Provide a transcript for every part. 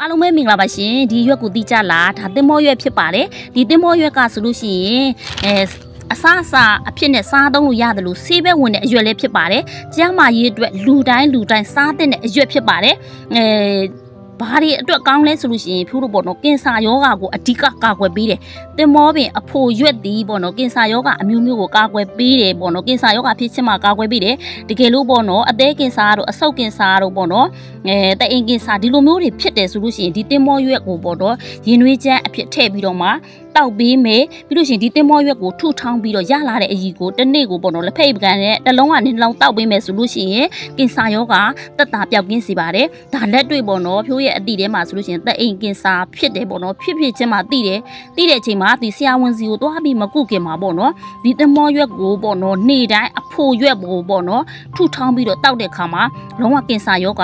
အားလုံးပဲမင်္ဂလာပါရှင်ဒီရွက်ကိုတိကြလားဒါတင်မောရွက်ဖြစ်ပါတယ်ဒီတင်မောရွက်ကဆိုလို့ရှိရင်အဲအစားအစာအဖြစ်နဲ့စားသုံးလို့ရတယ်လို့ဆေးဘက်ဝင်တဲ့အရွက်လေးဖြစ်ပါတယ်ကျန်းမာရေးအတွက်လူတိုင်းလူတိုင်းစားတဲ့အရွက်ဖြစ်ပါတယ်အဲ ဘာတွေအတွက်ကောင်းလဲဆိုလို့ရှိရင်ဖြူလို့ပေါ့နော်ကင်ဆာယောဂါကိုအဓိကကာကွယ်ပေးတယ်တင်မောပင်အဖိုရွက်သည်ပေါ့နော်ကင်ဆာယောဂါအမျိုးမျိုးကိုကာကွယ်ပေးတယ်ပေါ့နော်ကင်ဆာယောဂါဖြစ်ချင်းမှာကာကွယ်ပေးတယ်တကယ်လို့ပေါ့နော်အသေးကင်ဆာတို့အဆုတ်ကင်ဆာတို့ပေါ့နော်အဲတအိမ်ကင်စာဒီလိုမျိုးတွေဖြစ်တယ်ဆိုလို့ရှိရင်ဒီတင်မောရွက်ကိုပေါ့တော့ရင်နွေးချမ်းအဖြစ်ထည့်ပြီးတော့မှ တောက်ပေးမယ်ပြီးလို့ရှိရင်ဒီတင်မောရွက်ကိုထုထောင်းပြီးတော့ရလာတဲ့အည်ကိုတစ်နေ့ကိုပေါ့တော့လက်ဖက်ပကံနဲ့တစ်လုံးကနေတစ်လုံးတောက်ပေးမယ်ဆိုလို့ရှိရင်ကင်စာယောဂတက်တာပြောက်ကင်းစေပါတယ်ဒါလက်တွေ့ပေါ့နော်ဖြိုးရဲ့အတိထဲမှာဆိုလို့ရှိရင်တအိမ်ကင်စာဖြစ်တယ်ပေါ့နော်ဖြစ်ဖြစ်ချင်းမှသိတယ်သိတဲ့အချိန်မှာဒီဆရာဝန်စီကိုသွားပြီးမကုခင်မှာပေါ့နော်ဒီတင်မောရွက်ကိုပေါ့နော်နေ့တိုင်းအဖို့ရွက်ကိုပေါ့နော်ထုထောင်းပြီးတော့တောက်တဲ့ခါမှာလုံးဝကင်စာယောဂ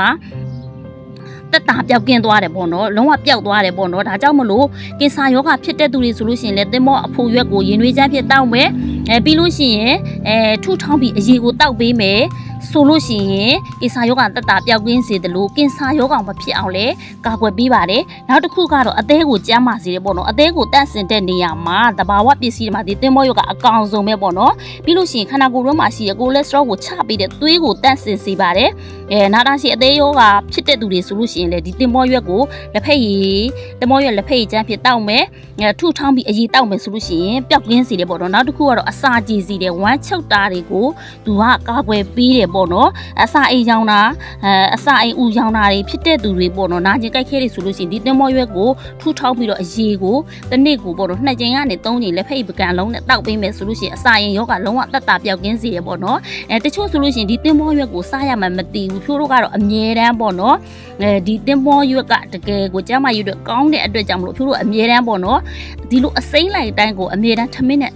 တက်တာပျောက်ကင်းသွားတယ်ပေါ့နော်လုံးဝပျောက်သွားတယ်ပေါ့နော်ဒါကြောင့်မလို့ကင်ဆာယောဂဖြစ်တဲ့သူတွေဆိုလို့ရှိရင်လည်းတင်မောအဖိုရွက်ကိုရင်နွေးချမ်းဖြစ်တောက်မယ် အဲပြီးလို့ရှိရင်အဲထုထောင်းပြီးအရေကိုတောက်ပေးမယ်ဆိုလို့ရှိရင်ကင်ဆာယောဂတက်တာပျောက်ကင်းစေတယ်လို့ကင်ဆာယောဂမဖြစ်အောင်လဲကာကွယ်ပေးပါတယ်နောက်တစ်ခုကတော့အသေးကိုကျန်းမာစေတယ်ပေါ့နော်အသေးကိုတန့်စင်တဲ့နေရာမှာတဘာဝပစ္စည်းတွေမှာဒီတင်မောယောဂအကောင်ဆုံးပဲပေါ့နော်ပြီးလို့ရှိရင်ခန္ဓာကိုယ်ထဲမှာရှိတဲ့ကိုလက်စထရောကိုချပေးတဲ့သွေးကိုတန့်စင်စေပါတယ်အဲနာတာရှိအသေးယောဂဖြစ်တဲ့သူတွေဆိုလို့ရှိရင်လေဒီတင်မောရွက်ကိုလက်ဖက်ရည်တင်မောရွက်လက်ဖက်ရည်ချမ်းဖြစ်တောက်မယ်အဲထုထောင်းပြီးအရည်တောက်မယ်ဆိုလို့ရှိရင်ပျောက်ကင်းစီတယ်ပေါ့နော်နောက်တစ်ခုကတော့အစာကြည်စီတယ်ဝမ်းချုပ်တာတွေကိုသူကကာကွယ်ပေးတယ်ပေါ့နော်အစာအိမ်ရောင်တာအဲအစာအိမ်ဥရောင်တာတွေဖြစ်တဲ့သူတွေပေါ့နော်နာကျင်ကြိုက်ခဲတွေဆိုလို့ရှိရင်ဒီတင်မောရွက်ကိုထုထောင်းပြီးတော့အရည်ကိုတစ်နေ့ကိုပေါ့နော်နှစ်ကြိမ်ကနေသုံးကြိမ်လက်ဖက်ရည်ပကံလုံးနဲ့တောက်ပေးမယ်ဆိုလို့ရှိရင်အစာရင်ယောဂလုံးဝတက်တာပျောက်ကင်းစီတယ်ပေါ့နော်အဲတချို့ဆိုလို့ရှိရင်ဒီတင်မောရွက်ကိုစားရမှမသိဘူးဖြိုးတို့ကတော့အမြဲတမ်းပေါ့နော်အဲဒီတင်မောရွက်ကတကယ်ကိုကျမ်းမာရွက်ကောင်းတဲ့အတွက်ကြောင့်မလို့ဖြိုးတို့အမြဲတမ်းပေါ့နော်ဒီလိုအစိမ့်လိုက်တိုင်းကိုအမြဲတမ်းထမင်းနဲ့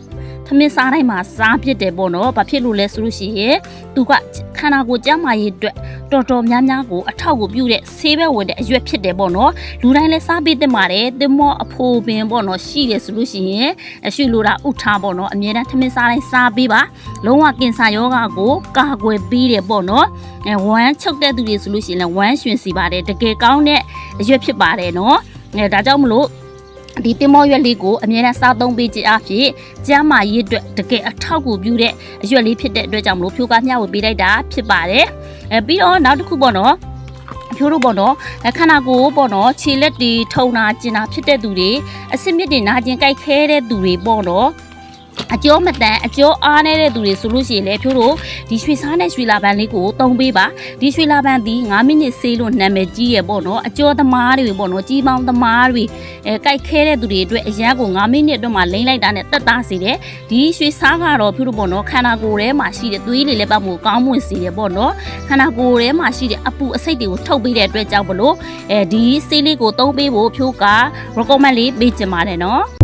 ထမင်းစားတိုင်းမှာစားဖြစ်တယ်ပေါ့နော်။ဘာဖြစ်လို့လဲဆိုလို့ရှိရင်သူကခန္ဓာကိုယ်ကျန်းမာရေးအတွက်တော်တော်များများကိုအထောက်ကိုပြုတဲ့ဆေးဘက်ဝင်တဲ့အရွက်ဖြစ်တယ်ပေါ့နော်။လူတိုင်းလည်းစားပေးသင့်ပါတယ်။တင်မောအဖိုးပင်ပေါ့နော်ရှိတယ်ဆိုလို့ရှိရင်အရှိလိုတာဥထားပေါ့နော်။အမြဲတမ်းထမင်းစားတိုင်းစားပေးပါ။လုံးဝကင်ဆာယောဂါကိုကာကွယ်ပေးတယ်ပေါ့နော်။အဲဝမ်းချုပ်တဲ့သူတွေဆိုလို့ရှိရင်လည်းဝမ်းရှင်စီပါတယ်တကယ်ကောင်းတဲ့အရွက်ဖြစ်ပါတယ်နော်။အဲဒါကြောင့်မလို့ ဒီတင်မောရွက်လေးကိုအမြဲတမ်းစားသုံးပေးခြင်းအဖြစ်ကျန်းမာရေးအတွက်တကယ်အထောက်အကူပြုတဲ့အရွက်လေးဖြစ်တဲ့အတွက်ကြောင့်မလို့ဖြိုးကားမျှဝေပေးလိုက်တာဖြစ်ပါတယ်အဲပြီးတော့နောက်တစ်ခုပေါ့နော်ဖြိုးတို့ပေါ့နော်အခန္ဓာကိုယ်ပေါ့နော်ခြေလက်တွေထုံတာကျင်တာဖြစ်တဲ့သူတွေအဆင့်မြင့်တွေနာကျင်ကြိုက်ခဲတဲ့သူတွေပေါ့နော် အကျော်မတန်အကျော်အားနေတဲ့သူတွေဆိုလို့ရှိရင်လည်းဖြိုးတို့ဒီရွှေစားနဲ့ရွှေလာပန်းလေးကိုတုံးပေးပါဒီရွှေလာပန်းဒီ9မိနစ်ဆေးလို့နာမည်ကြီးရပေါ့နော်အကျော်သမားတွေပေါ့နော်ကြီးပေါင်းသမားတွေအဲကြိုက်ခဲတဲ့သူတွေအတွက်အရန်ကို9မိနစ်အတွင်းမှာလိမ့်လိုက်တာနဲ့တက်တာစေတယ်ဒီရွှေစားကတော့ဖြိုးတို့ပေါ့နော်ခန္ဓာကိုယ်ထဲမှာရှိတဲ့သွေးလေးလည်းပတ်မှုကောင်းမွန်စေတယ်ပေါ့နော်ခန္ဓာကိုယ်ထဲမှာရှိတဲ့အပူအဆိတ်တွေကိုထုတ်ပေးတဲ့အတွက်ကြောင့်မလို့အဲဒီဆေးလေးကိုတုံးပေးဖို့ဖြိုးက recommend လေးပေးချင်ပါတယ်နော်